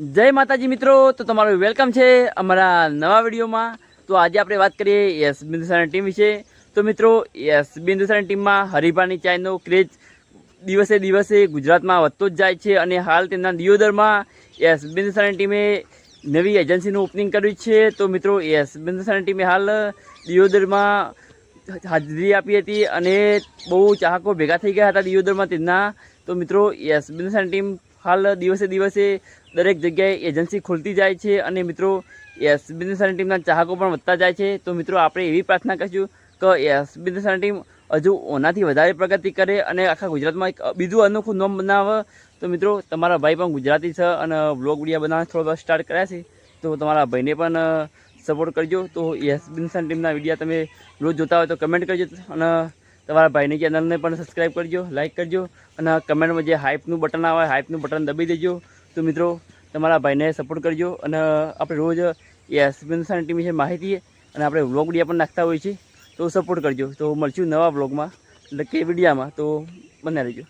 જય માતાજી મિત્રો, તો તમારું વેલકમ છે અમારા નવા વિડીયોમાં. તો આજે આપણે વાત કરીએ યસ બિંદુસારની ટીમ વિશે. તો મિત્રો યસ બિંદુસારની ટીમમાં હરિભાની ચાયનો ક્રેઝ દિવસે દિવસે ગુજરાતમાં વધતો જ જાય છે અને હાલ તેમના દિયોદરમાં યસ બિંદુસારની ટીમે નવી એજન્સીનું ઓપનિંગ કર્યું છે. તો મિત્રો યસ બિંદુસારની ટીમે હાલ દિયોદરમાં હાજરી આપી હતી અને બહુ ચાહકો ભેગા થઈ ગયા હતા દિયોદરમાં તેમના. તો મિત્રો યસ બિંદુસારની ટીમ હાલ દિવસે દિવસે દરેક જગ્યાએ એજન્સી ખોલતી જાય છે અને મિત્રો, એસ બિંદુસાની ટીમના ચાહકો પણ વધતા જાય છે. તો મિત્રો, આપણે એવી પ્રાર્થના કરીશું કે એસ બિંદુસાની ટીમ હજુ ઓનાથી વધારે પ્રગતિ કરે અને આખા ગુજરાતમાં એક બીજું અનોખું નોમ બનાવે. તો મિત્રો, તમારા ભાઈ પણ ગુજરાતી છે અને બ્લોગ વિડીયા બનાવવા થોડો સ્ટાર્ટ કર્યા છે. તો તમારા ભાઈને પણ સપોર્ટ કરજો. તો યસ બિંદુસાની ટીમના વિડીયા તમે રોજ જોતા હોય તો કમેન્ટ કરજો અને તમારા ભાઈની ચેનલને પણ સબસ્ક્રાઈબ કરજો લાઇક કરજો અને કમેન્ટમાં જે હાઇપનું બટન આવે હાઇપનું બટન દબાવી દેજો. તો મિત્રો, તમારા ભાઈને સપોર્ટ કરજો અને આપણે રોજ યસ બિંદુસાની ટીમ વિશે માહિતી અને આપણે વ્લોગ ડિયા પણ નાખતા હોઈએ છીએ, તો સપોર્ટ કરજો. તો મળશું નવા વ્લોગમાં એટલે કે વિડીયામાં તો બને રહેજો.